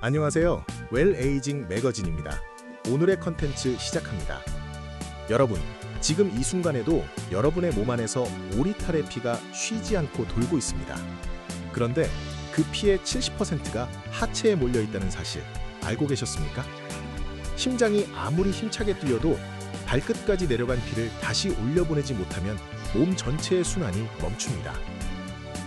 안녕하세요. 웰 에이징 매거진입니다. 오늘의 컨텐츠 시작합니다. 여러분, 지금 이 순간에도 여러분의 몸 안에서 오리탈의 피가 쉬지 않고 돌고 있습니다. 그런데 그 피의 70%가 하체에 몰려 있다는 사실 알고 계셨습니까? 심장이 아무리 힘차게 뛰어도 발끝까지 내려간 피를 다시 올려보내지 못하면 몸 전체의 순환이 멈춥니다.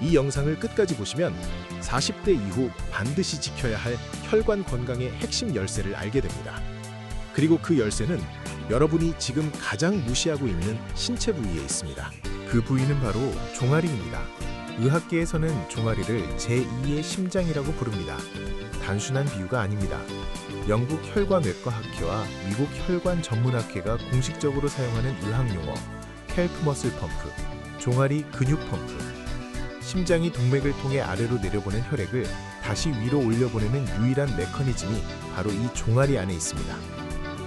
이 영상을 끝까지 보시면 40대 이후 반드시 지켜야 할 혈관 건강의 핵심 열쇠를 알게 됩니다. 그리고 그 열쇠는 여러분이 지금 가장 무시하고 있는 신체 부위에 있습니다. 그 부위는 바로 종아리입니다. 의학계에서는 종아리를 제2의 심장이라고 부릅니다. 단순한 비유가 아닙니다. 영국 혈관외과 학회와 미국 혈관 전문학회가 공식적으로 사용하는 의학 용어 캘프 머슬 펌프, 종아리 근육 펌프. 심장이 동맥을 통해 아래로 내려보낸 혈액을 다시 위로 올려보내는 유일한 메커니즘이 바로 이 종아리 안에 있습니다.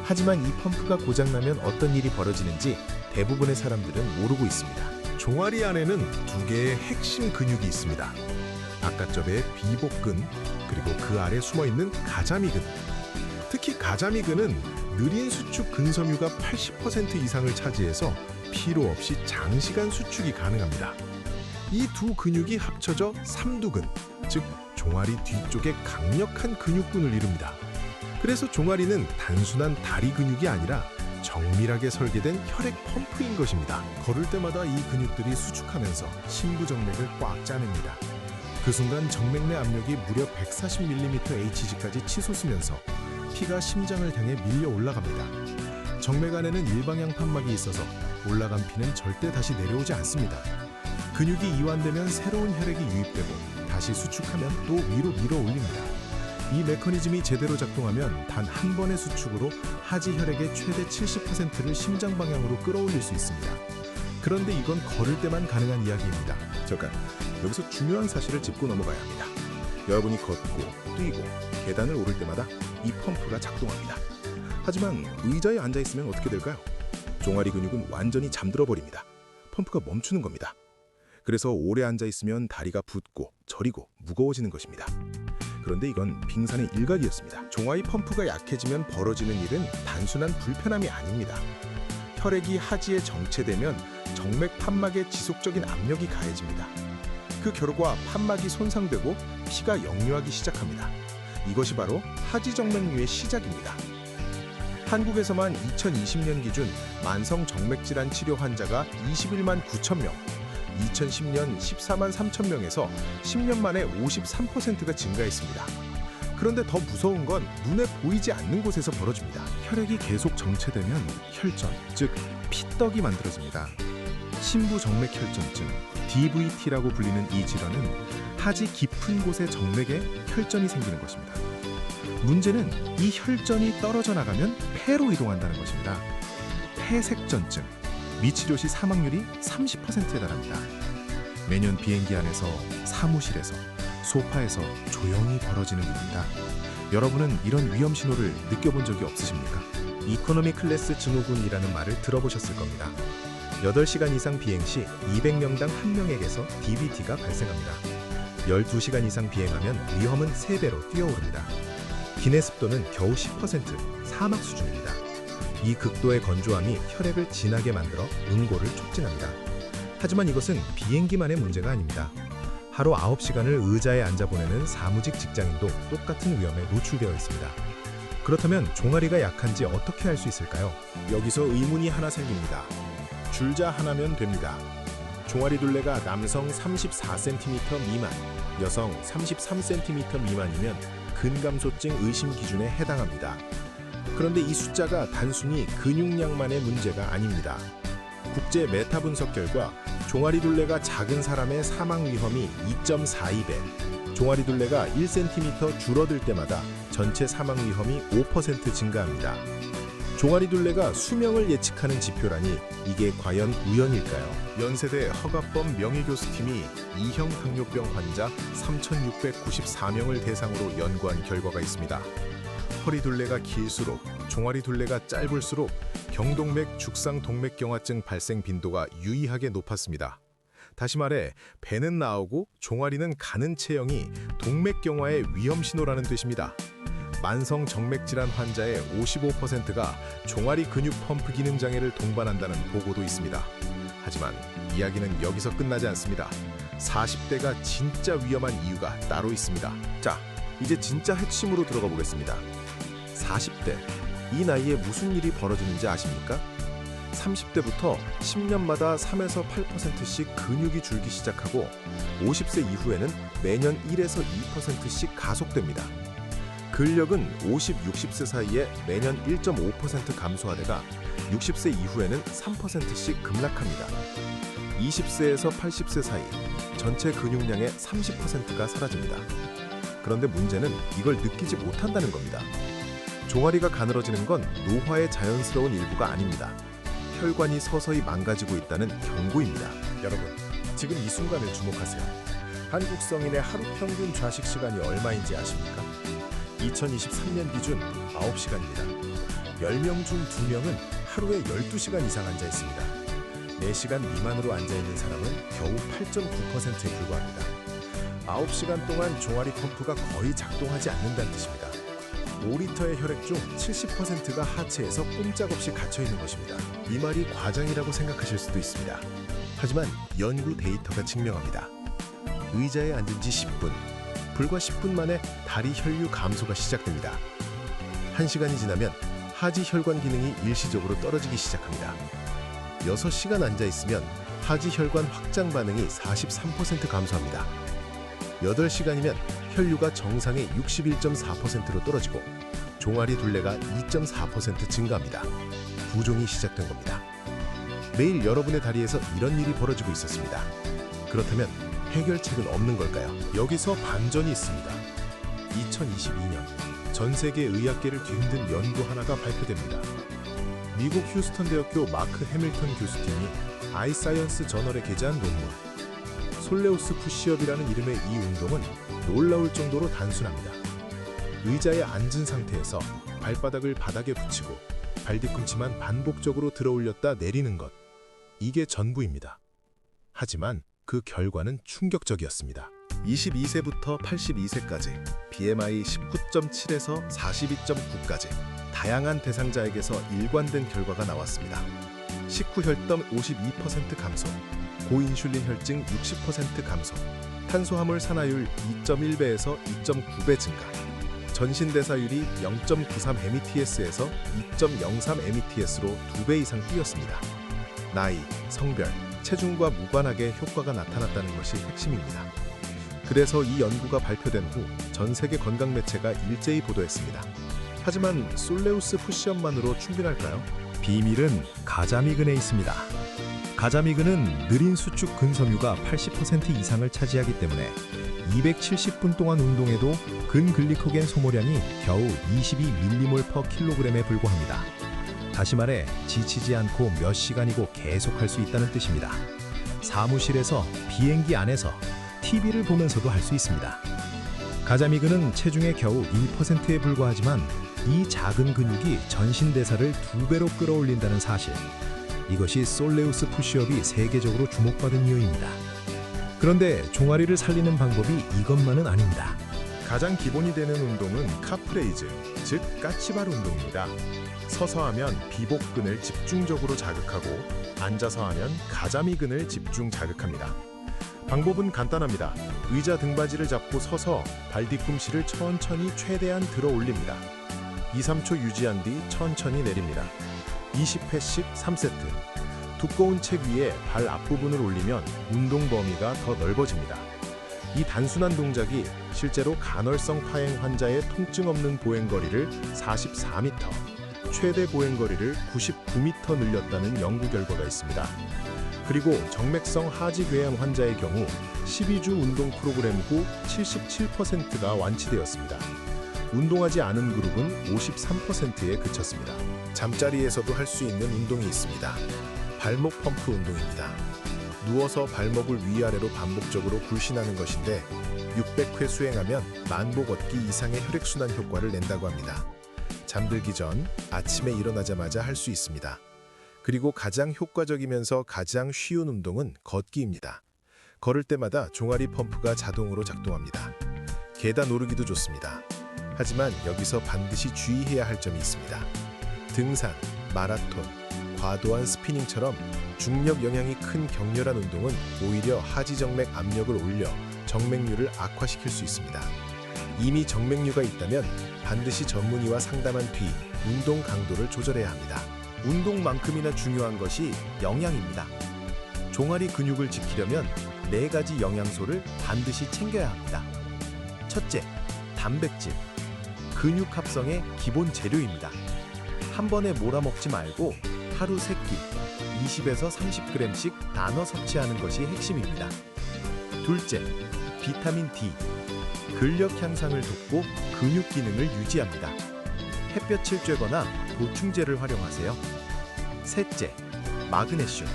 하지만 이 펌프가 고장나면 어떤 일이 벌어지는지 대부분의 사람들은 모르고 있습니다. 종아리 안에는 두 개의 핵심 근육이 있습니다. 바깥접의 비복근, 그리고 그 아래 숨어 있는 가자미근. 특히 가자미근은 느린 수축 근섬유가 80% 이상을 차지해서 필요 없이 장시간 수축이 가능합니다. 이 두 근육이 합쳐져 삼두근, 즉 종아리 뒤쪽에 강력한 근육군을 이룹니다. 그래서 종아리는 단순한 다리 근육이 아니라 정밀하게 설계된 혈액 펌프인 것입니다. 걸을 때마다 이 근육들이 수축하면서 심부정맥을 꽉 짜냅니다. 그 순간 정맥 내 압력이 무려 140mm Hg까지 치솟으면서 피가 심장을 향해 밀려 올라갑니다. 정맥 안에는 일방향 판막이 있어서 올라간 피는 절대 다시 내려오지 않습니다. 근육이 이완되면 새로운 혈액이 유입되고 다시 수축하면 또 위로 밀어 올립니다. 이 메커니즘이 제대로 작동하면 단 한 번의 수축으로 하지 혈액의 최대 70%를 심장 방향으로 끌어올릴 수 있습니다. 그런데 이건 걸을 때만 가능한 이야기입니다. 잠깐, 여기서 중요한 사실을 짚고 넘어가야 합니다. 여러분이 걷고 뛰고 계단을 오를 때마다 이 펌프가 작동합니다. 하지만 의자에 앉아 있으면 어떻게 될까요? 종아리 근육은 완전히 잠들어 버립니다. 펌프가 멈추는 겁니다. 그래서 오래 앉아 있으면 다리가 붓고 저리고 무거워지는 것입니다. 그런데 이건 빙산의 일각이었습니다. 종아리 펌프가 약해지면 벌어지는 일은 단순한 불편함이 아닙니다. 혈액이 하지에 정체되면 정맥 판막에 지속적인 압력이 가해집니다. 그 결과 판막이 손상되고 피가 역류하기 시작합니다. 이것이 바로 하지 정맥류의 시작입니다. 한국에서만 2020년 기준 만성 정맥질환 치료 환자가 21만 9천 명, 2010년 14만 3천 명에서 10년 만에 53%가 증가했습니다. 그런데 더 무서운 건 눈에 보이지 않는 곳에서 벌어집니다. 혈액이 계속 정체되면 혈전, 즉 피떡이 만들어집니다. 심부 정맥 혈전증, DVT라고 불리는 이 질환은 하지 깊은 곳의 정맥에 혈전이 생기는 것입니다. 문제는 이 혈전이 떨어져 나가면 폐로 이동한다는 것입니다. 폐색전증, 미치료 시 사망률이 30%에 달합니다. 매년 비행기 안에서 사무실에서 소파에서 조용히 벌어지는 일입니다. 여러분은 이런 위험 신호를 느껴본 적이 없으십니까? 이코노미 클래스 증후군이라는 말을 들어보셨을 겁니다. 8시간 이상 비행 시 200명당 1명에게서 DVT가 발생합니다. 12시간 이상 비행하면 위험은 3배로 뛰어오릅니다. 기내 습도는 겨우 10% 사막 수준입니다. 이 극도의 건조함이 혈액을 진하게 만들어 응고를 촉진합니다. 하지만 이것은 비행기만의 문제가 아닙니다. 하루 9시간을 의자에 앉아 보내는 사무직 직장인도 똑같은 위험에 노출되어 있습니다. 그렇다면 종아리가 약한지 어떻게 알 수 있을까요? 여기서 의문이 하나 생깁니다. 줄자 하나면 됩니다. 종아리 둘레가 남성 34cm 미만, 여성 33cm 미만이면 근감소증 의심 기준에 해당합니다. 그런데 이 숫자가 단순히 근육량만의 문제가 아닙니다. 국제 메타 분석 결과 종아리 둘레가 작은 사람의 사망 위험이 2.42배, 종아리 둘레가 1cm 줄어들 때마다 전체 사망 위험이 5% 증가합니다. 종아리 둘레가 수명을 예측하는 지표라니 이게 과연 우연일까요? 연세대 허가범 명예교수팀이 이형 당뇨병 환자 3,694명을 대상으로 연구한 결과가 있습니다. 허리 둘레가 길수록 종아리 둘레가 짧을수록 경동맥 죽상 동맥경화증 발생 빈도가 유의하게 높았습니다. 다시 말해 배는 나오고 종아리는 가는 체형이 동맥경화의 위험 신호라는 뜻입니다. 만성 정맥 질환 환자의 55%가 종아리 근육 펌프 기능 장애를 동반한다는 보고도 있습니다. 하지만 이야기는 여기서 끝나지 않습니다. 40대가 진짜 위험한 이유가 따로 있습니다. 자, 이제 진짜 핵심으로 들어가 보겠습니다. 40대. 이 나이에 무슨 일이 벌어지는지 아십니까? 30대부터 10년마다 3에서 8%씩 근육이 줄기 시작하고 50세 이후에는 매년 1에서 2%씩 가속됩니다. 근력은 50, 60세 사이에 매년 1.5% 감소하다가 60세 이후에는 3%씩 급락합니다. 20세에서 80세 사이 전체 근육량의 30%가 사라집니다. 그런데 문제는 이걸 느끼지 못한다는 겁니다. 종아리가 가늘어지는 건 노화의 자연스러운 일부가 아닙니다. 혈관이 서서히 망가지고 있다는 경고입니다. 여러분, 지금 이 순간을 주목하세요. 한국 성인의 하루 평균 좌식 시간이 얼마인지 아십니까? 2023년 기준 9시간입니다. 10명 중 2명은 하루에 12시간 이상 앉아 있습니다. 4시간 미만으로 앉아 있는 사람은 겨우 8.9%에 불과합니다. 9시간 동안 종아리 펌프가 거의 작동하지 않는다는 뜻입니다. 5리터의 혈액 중 70%가 하체에서 꼼짝없이 갇혀 있는 것입니다. 이 말이 과장이라고 생각하실 수도 있습니다. 하지만 연구 데이터가 증명합니다. 의자에 앉은 지 10분, 불과 10분 만에 다리 혈류 감소가 시작됩니다. 1시간이 지나면 하지 혈관 기능이 일시적으로 떨어지기 시작합니다. 6시간 앉아 있으면 하지 혈관 확장 반응이 43% 감소합니다. 8시간이면 혈류가 정상의 61.4%로 떨어지고 종아리 둘레가 2.4% 증가합니다. 부종이 시작된 겁니다. 매일 여러분의 다리에서 이런 일이 벌어지고 있었습니다. 그렇다면 해결책은 없는 걸까요? 여기서 반전이 있습니다. 2022년 전 세계 의학계를 뒤흔든 연구 하나가 발표됩니다. 미국 휴스턴 대학교 마크 해밀턴 교수팀이 아이사이언스 저널에 게재한 논문 솔레우스 푸시업이라는 이름의 이 운동은 놀라울 정도로 단순합니다. 의자에 앉은 상태에서 발바닥을 바닥에 붙이고 발 뒤꿈치만 반복적으로 들어 올렸다 내리는 것. 이게 전부입니다. 하지만 그 결과는 충격적이었습니다. 22세부터 82세까지 BMI 19.7에서 42.9까지 다양한 대상자에게서 일관된 결과가 나왔습니다. 식후 혈당 52% 감소, 고인슐린 혈증 60% 감소, 탄수화물 산화율 2.1배에서 2.9배 증가, 전신대사율이 0.93 METS에서 2.03 METS로 2배 이상 뛰었습니다. 나이, 성별, 체중과 무관하게 효과가 나타났다는 것이 핵심입니다. 그래서 이 연구가 발표된 후 전 세계 건강 매체가 일제히 보도했습니다. 하지만 솔레우스 푸시업만으로 충분할까요? 비밀은 가자미근에 있습니다. 가자미근은 느린 수축 근섬유가 80% 이상을 차지하기 때문에 270분 동안 운동해도 근글리코겐 소모량이 겨우 22mmol/kg에 불과합니다. 다시 말해 지치지 않고 몇 시간이고 계속할 수 있다는 뜻입니다. 사무실에서 비행기 안에서 TV를 보면서도 할 수 있습니다. 가자미근은 체중의 겨우 1%에 불과하지만 이 작은 근육이 전신 대사를 두 배로 끌어올린다는 사실. 이것이 솔레우스 푸시업이 세계적으로 주목받은 이유입니다. 그런데 종아리를 살리는 방법이 이것만은 아닙니다. 가장 기본이 되는 운동은 카프레이즈, 즉 까치발 운동입니다. 서서 하면 비복근을 집중적으로 자극하고 앉아서 하면 가자미근을 집중 자극합니다. 방법은 간단합니다. 의자 등받이를 잡고 서서 발 뒤꿈치를 천천히 최대한 들어 올립니다. 2, 3초 유지한 뒤 천천히 내립니다. 20회씩 3세트. 두꺼운 책 위에 발 앞부분을 올리면 운동 범위가 더 넓어집니다. 이 단순한 동작이 실제로 간헐성 파행 환자의 통증 없는 보행거리를 44m, 최대 보행거리를 99m 늘렸다는 연구 결과가 있습니다. 그리고 정맥성 하지궤양 환자의 경우 12주 운동 프로그램 후 77%가 완치되었습니다. 운동하지 않은 그룹은 53%에 그쳤습니다. 잠자리에서도 할 수 있는 운동이 있습니다. 발목 펌프 운동입니다. 누워서 발목을 위아래로 반복적으로 굴신하는 것인데 600회 수행하면 만보 걷기 이상의 혈액순환 효과를 낸다고 합니다. 잠들기 전 아침에 일어나자마자 할 수 있습니다. 그리고 가장 효과적이면서 가장 쉬운 운동은 걷기입니다. 걸을 때마다 종아리 펌프가 자동으로 작동합니다. 계단 오르기도 좋습니다. 하지만 여기서 반드시 주의해야 할 점이 있습니다. 등산, 마라톤, 과도한 스피닝처럼 중력 영향이 큰 격렬한 운동은 오히려 하지정맥 압력을 올려 정맥류를 악화시킬 수 있습니다. 이미 정맥류가 있다면 반드시 전문의와 상담한 뒤 운동 강도를 조절해야 합니다. 운동만큼이나 중요한 것이 영양입니다. 종아리 근육을 지키려면 네 가지 영양소를 반드시 챙겨야 합니다. 첫째, 단백질. 근육 합성의 기본 재료입니다. 한 번에 몰아먹지 말고 하루 3끼 20에서 30g씩 나눠 섭취하는 것이 핵심입니다. 둘째, 비타민 D. 근력 향상을 돕고 근육 기능을 유지합니다. 햇볕을 쬐거나 보충제를 활용하세요. 셋째, 마그네슘.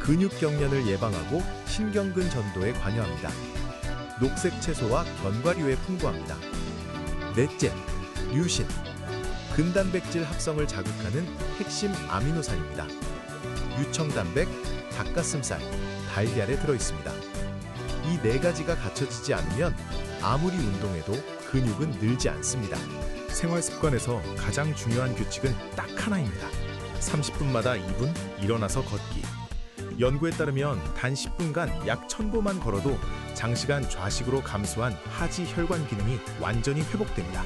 근육 경련을 예방하고 신경근 전도에 관여합니다. 녹색 채소와 견과류에 풍부합니다. 넷째, 류신. 근단백질 합성을 자극하는 핵심 아미노산입니다. 유청단백, 닭가슴살, 달걀에 들어 있습니다. 이 네 가지가 갖춰지지 않으면 아무리 운동해도 근육은 늘지 않습니다. 생활 습관에서 가장 중요한 규칙은 딱 하나입니다. 30분마다 2분 일어나서 걷기. 연구에 따르면 단 10분간 약 1000보만 걸어도 장시간 좌식으로 감소한 하지 혈관 기능이 완전히 회복됩니다.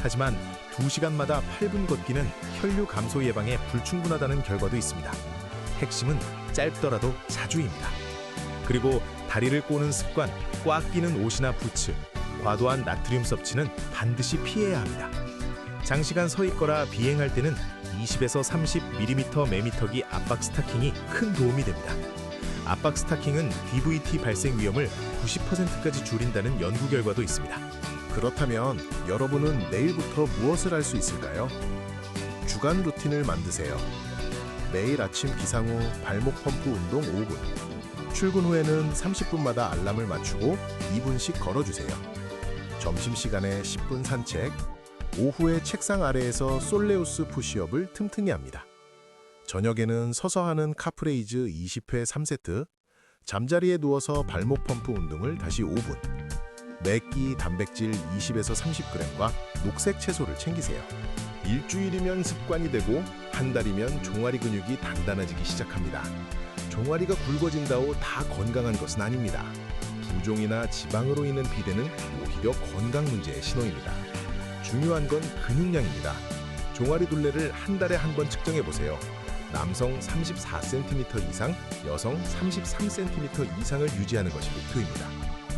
하지만 2시간마다 8분 걷기는 혈류 감소 예방에 불충분하다는 결과도 있습니다. 핵심은 짧더라도 자주입니다. 그리고 다리를 꼬는 습관, 꽉 끼는 옷이나 부츠, 과도한 나트륨 섭취는 반드시 피해야 합니다. 장시간 서 있거나 비행할 때는 20에서 30mm 매미터기 압박 스타킹이 큰 도움이 됩니다. 압박 스타킹은 DVT 발생 위험을 90%까지 줄인다는 연구 결과도 있습니다. 그렇다면 여러분은 내일부터 무엇을 할 수 있을까요? 주간 루틴을 만드세요. 매일 아침 기상 후 발목 펌프 운동 5분. 출근 후에는 30분마다 알람을 맞추고 2분씩 걸어주세요. 점심시간에 10분 산책, 오후에 책상 아래에서 솔레우스 푸시업을 틈틈이 합니다. 저녁에는 서서 하는 카프레이즈 20회 3세트, 잠자리에 누워서 발목 펌프 운동을 다시 5분, 매끼 단백질 20에서 30g과 녹색 채소를 챙기세요. 일주일이면 습관이 되고 한 달이면 종아리 근육이 단단해지기 시작합니다. 종아리가 굵어진다고 다 건강한 것은 아닙니다. 부종이나 지방으로 인한 비대는 오히려 건강 문제의 신호입니다. 중요한 건 근육량입니다. 종아리 둘레를 한 달에 한 번 측정해 보세요. 남성 34cm 이상, 여성 33cm 이상을 유지하는 것이 목표입니다.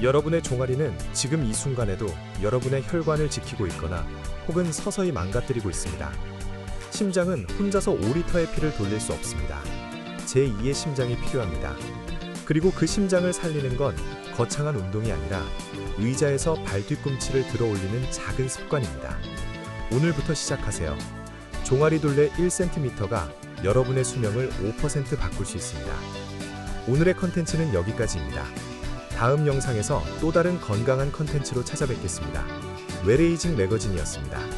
여러분의 종아리는 지금 이 순간에도 여러분의 혈관을 지키고 있거나 혹은 서서히 망가뜨리고 있습니다. 심장은 혼자서 5리터의 피를 돌릴 수 없습니다. 제2의 심장이 필요합니다. 그리고 그 심장을 살리는 건 거창한 운동이 아니라 의자에서 발 뒤꿈치를 들어 올리는 작은 습관입니다. 오늘부터 시작하세요. 종아리 둘레 1cm가 여러분의 수명을 5% 바꿀 수 있습니다. 오늘의 컨텐츠는 여기까지입니다. 다음 영상에서 또 다른 건강한 컨텐츠로 찾아뵙겠습니다. 웨레이징 매거진이었습니다.